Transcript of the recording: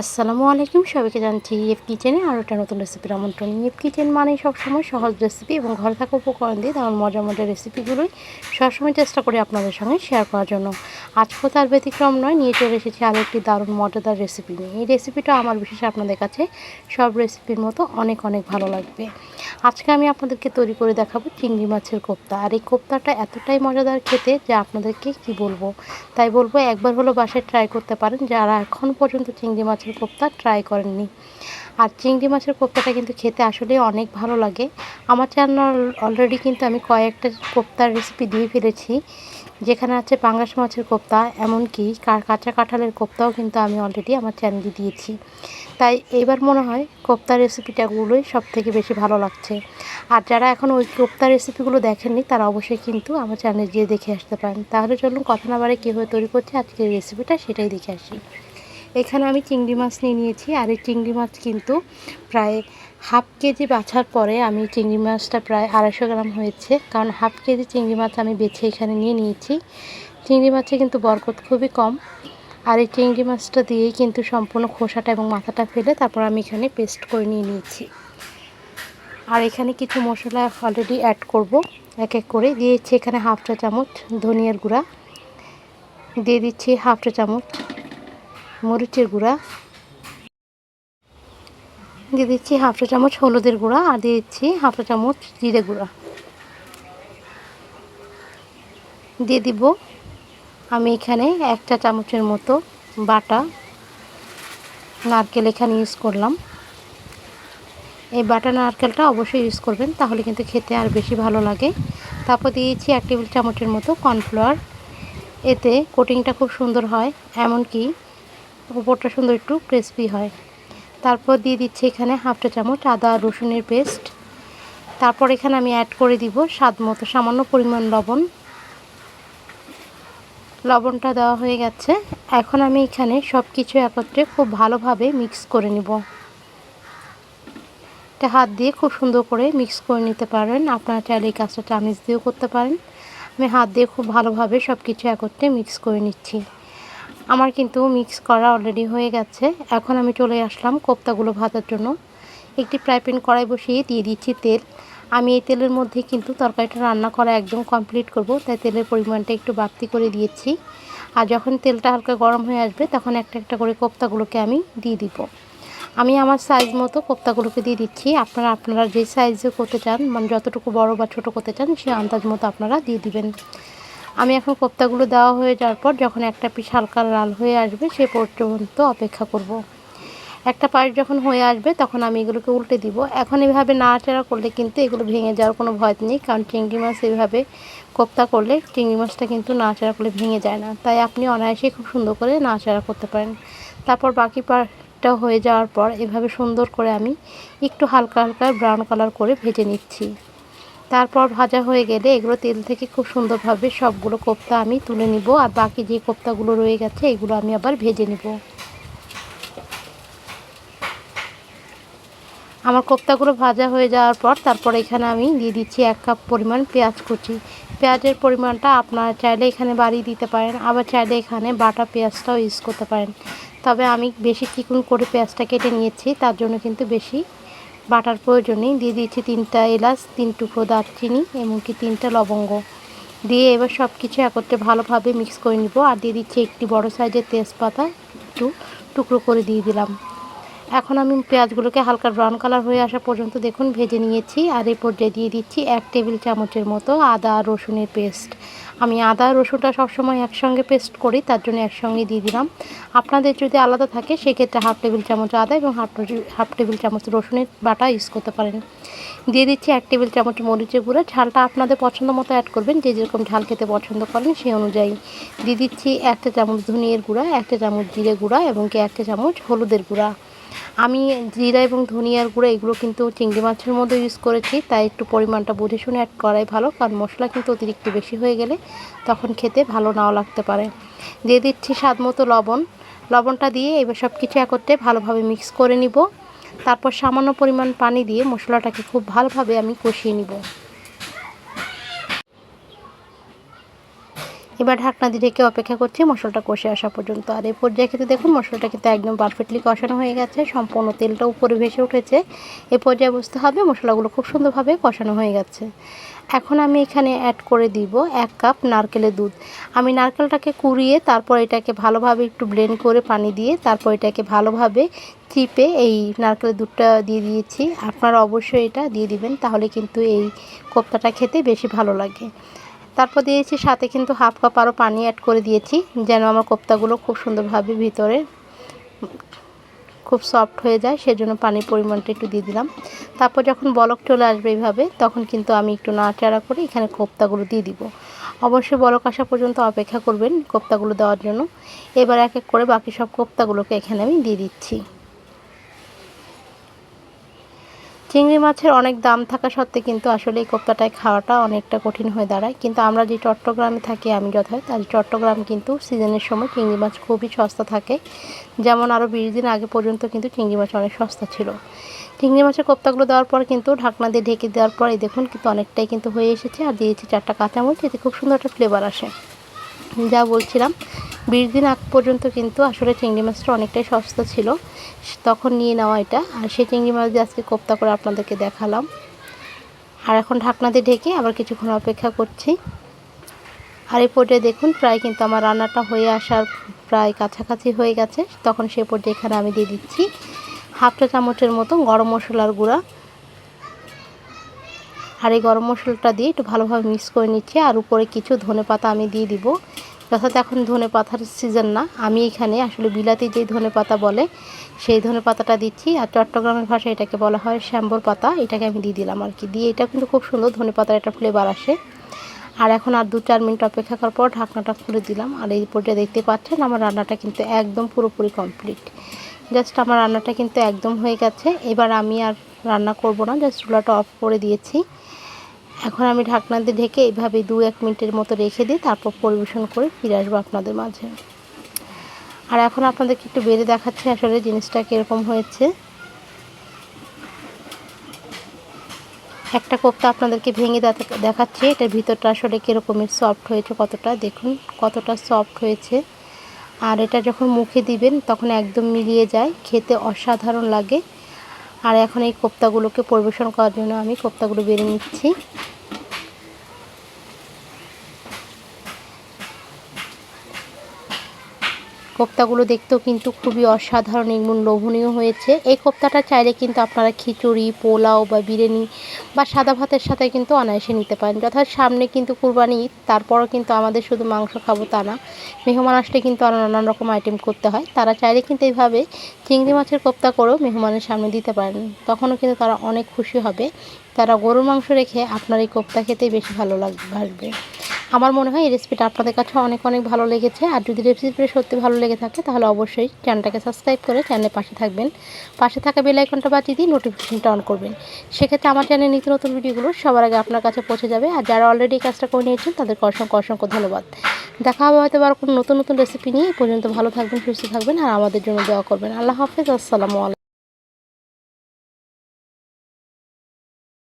আসসালামু আলাইকুম। সবাইকে জানছি ইএফ কিচেনে আরও একটা নতুন রেসিপির আমন্ত্রণ। ইএফ কিচেন মানে সবসময় সহজ রেসিপি এবং ঘরে থাকা উপকরণ দিয়ে তেমন মজা মজার রেসিপিগুলোই সবসময় চেষ্টা করি আপনাদের সঙ্গে শেয়ার করার জন্য। আজকেও তার ব্যতিক্রম নয়, নিয়ে চলে এসেছি আরও একটি দারুণ মজাদার রেসিপি নিয়ে। এই রেসিপিটা আমার বিশেষ আপনাদের কাছে সব রেসিপির মতো অনেক অনেক ভালো লাগবে। আজকে আমি আপনাদেরকে তৈরি করে দেখাবো চিংড়ি মাছের কোপ্তা। আর এই কোপ্তাটা এতটাই মজাদার খেতে যে আপনাদেরকে কি বলব? তাই বলব একবার হলো বাসায় ট্রাই করতে পারেন। যারা এখন পর্যন্ত চিংড়ি মাছের কোপ্তা ট্রাই করেননি। আর চিংড়ি মাছের কোপ্তাটা কিন্তু খেতে আসলে অনেক ভালো লাগে। আমার চ্যানেল অলরেডি কিন্তু আমি কয়েকটা কোপ্তার রেসিপি দিয়ে ফেলেছি, যেখানে আছে পাঙ্গাস মাছের কোপ্তা, এমনকি কাঁচা কাঁঠালের কোপ্তাও কিন্তু আমি অলরেডি আমার চ্যানেলে দিয়েছি। তাই এবার মনে হয় কোপ্তা রেসিপিটাগুলোই সব থেকে বেশি ভালো লাগছে। আর যারা এখন ওই কোপ্তা রেসিপিগুলো দেখেননি, তারা অবশ্যই কিন্তু আমার চ্যানেলে গিয়ে দেখে আসতে পারেন। তাহলে চলুন কথা না বারে কীভাবে তৈরি করছে আজকের রেসিপিটা সেটাই দেখে আসি। এখানে আমি চিংড়ি মাছ নিয়ে নিয়েছি, আর এই চিংড়ি মাছ কিন্তু প্রায় হাফ কেজি বাছার পরে আমি চিংড়ি মাছটা প্রায় আড়াইশো গ্রাম হয়েছে। কারণ হাফ কেজি চিংড়ি মাছ আমি বেছে এখানে নিয়ে নিয়েছি। চিংড়ি মাছে কিন্তু বরকত খুবই কম। আর এই চিংড়ি মাছটা দিয়েই কিন্তু সম্পূর্ণ খোসাটা এবং মাথাটা ফেলে তারপর আমি এখানে পেস্ট করে নিয়ে নিয়েছি। আর এখানে কিছু মশলা অলরেডি অ্যাড করব। এক এক করে দিয়েছি এখানে হাফ চা চামচ ধনিয়ার গুঁড়া। দিয়ে দিচ্ছি হাফ চা চামচ মরিচের গুঁড়া। দিয়ে দিচ্ছি হাফ চামচ হলুদের গুঁড়া আর দিয়ে দিচ্ছি হাফ চামচ জিরে গুঁড়া। দিয়ে দিব আমি এখানে একটা চামচের মতো বাটা নারকেল এখানে ইউজ করলাম। এই বাটা নারকেলটা অবশ্যই ইউজ করবেন, তাহলে কিন্তু খেতে আর বেশি ভালো লাগে। তারপর দিয়েছি এক টেবিল চামচের মতো কর্নফ্লাওয়ার এতে কোটিংটা খুব সুন্দর হয়, এমনকি উপরটা সুন্দর একটু ক্রিসপি হয়। তারপর দিয়ে দিচ্ছি এখানে হাফটা চামচ আদা, রসুনের পেস্ট তারপর এখানে আমি অ্যাড করে দিব স্বাদ মতো সামান্য পরিমাণ লবণ। লবণটা দেওয়া হয়ে গেছে। এখন আমি এখানে সব কিছু একত্রে খুব ভালোভাবে মিক্স করে নিব। এটা হাত দিয়ে খুব সুন্দর করে মিক্স করে নিতে পারেন। আপনারা চাইলে এই কাজটা চামিচ দিয়েও করতে পারেন। আমি হাত দিয়ে খুব ভালোভাবে সব কিছু একত্রে মিক্স করে নিচ্ছি। আমার কিন্তু মিক্স করা অলরেডি হয়ে গেছে। এখন আমি চলে আসলাম কোপ্তাগুলো ভাজার জন্য। একটি ফ্রাই প্যান কড়াই বসিয়ে দিয়ে দিচ্ছি তেল। আমি এই তেলের মধ্যে কিন্তু তরকারিটা রান্না করা একদম কমপ্লিট করব, তাই তেলের পরিমাণটা একটু বাড়তি করে দিয়েছি। আর যখন তেলটা হালকা গরম হয়ে আসবে, তখন একটা একটা করে কোপ্তাগুলোকে আমি দিয়ে দিব। আমি আমার সাইজ মতো কোপ্তাগুলোকে দিয়ে দিচ্ছি। আপনারা আপনারা যে সাইজে করতে চান মানে যতটুকু বড় বা ছোট করতে চান, সে আন্দাজ মতো আপনারা দিয়ে দিবেন। আমি এখন কোপ্তাগুলো দেওয়া হয়ে যাওয়ার পর যখন একটা পিস হালকা লাল হয়ে আসবে, সে পর্যন্ত অপেক্ষা করব। একটা পাশ যখন হয়ে আসবে, তখন আমি এগুলোকে উল্টে দিব। এখন এভাবে নাড়াচাড়া করলে কিন্তু এগুলো ভেঙে যাওয়ার কোনো ভয় নেই, কারণ চিংড়ি মাছ এভাবে কোপ্তা করলে চিংড়ি মাছটা কিন্তু নাড়াচাড়া করলে ভেঙে যায় না। তাই আপনি অনায়াসেই খুব সুন্দর করে নাড়াচাড়া করতে পারেন। তারপর বাকি পার্টটা হয়ে যাওয়ার পর এভাবে সুন্দর করে আমি একটু হালকা হালকা ব্রাউন কালার করে ভেজে নিচ্ছি। তারপর ভাজা হয়ে গেলে এগুলো তেল থেকে খুব সুন্দরভাবে সবগুলো কোপ্তা আমি তুলে নিব আর বাকি যে কোপ্তাগুলো রয়ে গেছে, এগুলো আমি আবার ভেজে নিব। আমার কোপ্তাগুলো ভাজা হয়ে যাওয়ার পর তারপর এখানে আমি দিয়ে দিচ্ছি এক কাপ পরিমাণ পেঁয়াজ কুচি। পেঁয়াজের পরিমাণটা আপনারা চাইলে এখানে বাড়িয়ে দিতে পারেন, আবার চাইলে এখানে বাটা পেঁয়াজটাও ইউজ করতে পারেন। তবে আমি বেশি চিকুন করে পেঁয়াজটা কেটে নিয়েছি, তার জন্য কিন্তু বেশি বাটার প্রয়োজনেই দিয়ে দিয়েছি তিনটা এলাচ, তিন টুকরো দারচিনি এমনকি তিনটা লবঙ্গ। দিয়ে এবার সব কিছু একত্রে ভালোভাবে মিক্স করে নিব। আর দিয়ে দিচ্ছি একটি বড় সাইজের তেজপাতা একটু টুকরো করে দিয়ে দিলাম। এখন আমি পেঁয়াজগুলোকে হালকা ব্রাউন কালার হয়ে আসা পর্যন্ত দেখুন, ভেজে নিয়েছি আর এই পর্যায়ে দিয়ে দিচ্ছি এক টেবিল চামচের মতো আদা রসুনের পেস্ট আমি আদা রসুনটা সবসময় একসঙ্গে পেস্ট করি, তার জন্য একসঙ্গে দিয়ে দিলাম। আপনাদের যদি আলাদা থাকে, সেক্ষেত্রে হাফ টেবিল চামচ আদা এবং হাফ হাফ টেবিল চামচ রসুনের বাটা ইউজ করতে পারেন। দিয়ে দিচ্ছি এক টেবিল চামচ মরিচের গুঁড়ো, ঝালটা আপনাদের পছন্দ মতো অ্যাড করবেন, যে যেরকম ঝাল খেতে পছন্দ করেন সেই অনুযায়ী। দিয়ে দিচ্ছি একটা চামচ ধনিয়ার গুঁড়া একটা চামচ জিরে গুঁড়া এবং কি একটা চামচ হলুদের গুঁড়া। আমি জিরা এবং ধনিয়ার গুঁড়ো এগুলো কিন্তু চিংড়ি মাছের মধ্যে ইউজ করেছি, তাই একটু পরিমাণটা বুঝে শুনে অ্যাড করাই ভালো, কারণ মশলা কিন্তু অতিরিক্ত বেশি হয়ে গেলে তখন খেতে ভালো নাও লাগতে পারে। দিয়ে দিচ্ছি স্বাদ মতো লবণ, লবণটা দিয়ে এবার সব কিছু একত্রে ভালোভাবে মিক্স করে নিব। তারপর সামান্য পরিমাণ পানি দিয়ে মশলাটাকে খুব ভালোভাবে আমি কষিয়ে নিব। এবার ঢাকনা দিয়ে ঢেকে অপেক্ষা করছি, মশলাটা কষে আসা পর্যন্ত। আর এই পর্যায়ে কিন্তু দেখুন, মশলাটা কিন্তু একদম পারফেক্টলি কষানো হয়ে গেছে, সম্পূর্ণ তেলটা উপরে ভেসে উঠেছে। এ পর্যায়ে বুঝতে হবে, মশলাগুলো খুব সুন্দরভাবে কষানো হয়ে গেছে। এখন আমি এখানে অ্যাড করে দিব এক কাপ নারকেলের দুধ। আমি নারকেলটাকে কুড়িয়ে তারপর এটাকে ভালোভাবে একটু ব্লেন্ড করে পানি দিয়ে তারপর এটাকে ভালোভাবে চিপে এই নারকেলের দুধটা দিয়ে দিয়েছি। আপনারা অবশ্যই এটা দিয়ে দিবেন, তাহলে কিন্তু এই কোপ্তাটা খেতে বেশি ভালো লাগে। তারপর দিয়েছি, সাথে কিন্তু হাফ কাপ আরও পানি অ্যাড করে দিয়েছি, যেন আমার কোপ্তাগুলো খুব সুন্দরভাবে ভিতরে খুব সফট হয়ে যায়, সেজন্য পানির পরিমাণটা একটু দিয়ে দিলাম। তারপর যখন বলক চলে আসবে এইভাবে, তখন কিন্তু আমি একটু নাড়াচাড়া করে এখানে কোপ্তাগুলো দিয়ে দিব। অবশ্যই বলক আসা পর্যন্ত অপেক্ষা করবেন কোপ্তাগুলো দেওয়ার জন্য। এবার এক এক করে বাকি সব কোপ্তাগুলোকে এখানে আমি দিয়ে দিচ্ছি। চিংড়ি মাছের অনেক দাম থাকা সত্ত্বে কিন্তু আসলে এই কোপ্তাটায় খাওয়াটা অনেকটা কঠিন হয়ে দাঁড়ায়। কিন্তু আমরা যে চট্টগ্রামে থাকি, আমি যথায় তার চট্টগ্রাম কিন্তু সিজনের সময় চিংড়ি মাছ খুবই সস্তা থাকে। যেমন আরও বিশ দিন আগে পর্যন্ত কিন্তু চিংড়ি মাছ অনেক সস্তা ছিল। চিংড়ি মাছের কোপ্তাগুলো দেওয়ার পর কিন্তু ঢাকনা দিয়ে ঢেকে দেওয়ার পর এই দেখুন কিন্তু অনেকটাই কিন্তু হয়ে এসেছে। আর দিয়েছি চারটা কাঁচামরিচ, এতে খুব সুন্দর একটা ফ্লেভার আসে। যা বলছিলাম বিশ দিন আগ পর্যন্ত কিন্তু আসলে চিংড়ি মাছটা অনেকটাই সস্তা ছিল। তখন নিয়ে নেওয়া এটা। আর সেই চিংড়ি মাছ দিয়ে আজকে কোপ্তা করে আপনাদেরকে দেখালাম। আর এখন ঢাকনা দিয়ে ঢেকে আবার কিছুক্ষণ অপেক্ষা করছি। আর এই পর্যায়ে দেখুন, প্রায় কিন্তু আমার রান্নাটা হয়ে আসার প্রায় কাছাকাছি হয়ে গেছে। তখন সে পর্যায়ে এখানে আমি দিয়ে দিচ্ছি হাফ চা চামচের মতো গরম মশলার গুঁড়া। আর এই গরম মশলাটা দিয়ে একটু ভালোভাবে মিক্স করে নিচ্ছি। আর উপরে কিছু ধনে পাতা আমি দিয়ে দিব। যথাৎ এখন ধনে পাতার সিজন না। আমি এখানে আসলে বিলাতি যেই ধনে পাতা বলে, সেই ধনে পাতাটা দিচ্ছি। আর চট্টগ্রামের ভাষায় এটাকে বলা হয় শ্যাম্বর পাতা। এটাকে আমি দিয়ে দিলাম আর কি। দিয়ে এটা কিন্তু খুব সুন্দর ধনে পাতার একটা ফ্লেভার আসে। আর এখন আর দু চার মিনিট অপেক্ষা করার পর ঢাকনাটা খুলে দিলাম। আর এই পর্যায়ে দেখতে পাচ্ছেন আমার রান্নাটা কিন্তু একদম পুরোপুরি কমপ্লিট জাস্ট আমার রান্নাটা কিন্তু একদম হয়ে গেছে। এবার আমি আর রান্না করব না। জাস্ট চুলাটা অফ করে দিয়েছি। এখন আমি ঢাকনা দিয়ে ঢেকে এইভাবে দু এক মিনিটের মতো রেখে দিই তারপর পরিবেশন করে ফিরে আসব আপনাদের মাঝে। আর এখন আপনাদেরকে একটু বেড়ে দেখাচ্ছি আসলে জিনিসটা কীরকম হয়েছে। একটা কোপ্তা আপনাদেরকে ভেঙে দেখাচ্ছি, এটার ভিতরটা আসলে কীরকমের সফট হয়েছে কতটা, দেখুন কতটা সফট হয়েছে। আর এটা যখন মুখে দিবেন তখন একদম মিলিয়ে যায়, খেতে অসাধারণ লাগে। আর এখন এই কোপ্তাগুলোকে পরিবেশন করার জন্য আমি কোপ্তাগুলো বেড়ে নিচ্ছি। কোপ্তাগুলো দেখতেও কিন্তু খুবই অসাধারণ এবং লোভনীয় হয়েছে। এই কোপ্তাটা চাইলে কিন্তু আপনারা খিচুড়ি, পোলাও বা বিরিয়ানি বা সাদা ভাতের সাথে কিন্তু অনায়াসে নিতে পারেন। যথাৎ সামনে কিন্তু কুরবানি ঈদ তারপরও কিন্তু আমাদের শুধু মাংস খাব তা না, মেহমান আসলে কিন্তু আরও নানান রকম আইটেম করতে হয়। তারা চাইলে কিন্তু এইভাবে চিংড়ি মাছের কোপ্তা করেও মেহমানের সামনে দিতে পারেন। তখনও কিন্তু তারা অনেক খুশি হবে। তারা গরুর মাংস রেখে আপনার এই কোপ্তা খেতেই বেশি ভালো লাগবে আমার মনে হয় এই রেসিপিটা আপনাদের কাছে অনেক অনেক ভালো লেগেছে। আর যদি রেসিপিটা সত্যি ভালো লেগে থাকে, তাহলে অবশ্যই চ্যানেলটাকে সাবস্ক্রাইব করে চ্যানেলের পাশে থাকবেন। পাশে থাকা বেল আইকনটা দিয়ে নোটিফিকেশনটা অন করবেন। সেক্ষেত্রে আমার চ্যানেলে নিত্য নতুন ভিডিওগুলো সবার আগে আপনার কাছে পৌঁছে যাবে। আর যারা অলরেডি কাজটা করে নিয়েছেন, তাদেরকে অসংখ্য অসংখ্য ধন্যবাদ। দেখা হবে হয়তো আর কোনো নতুন নতুন রেসিপি নিয়ে। পর্যন্ত ভালো থাকবেন, সুস্থ থাকবেন, আর আমাদের জন্য দেওয়া করবেন। আল্লাহ হাফেজ, আসসালামু আলাইকুম।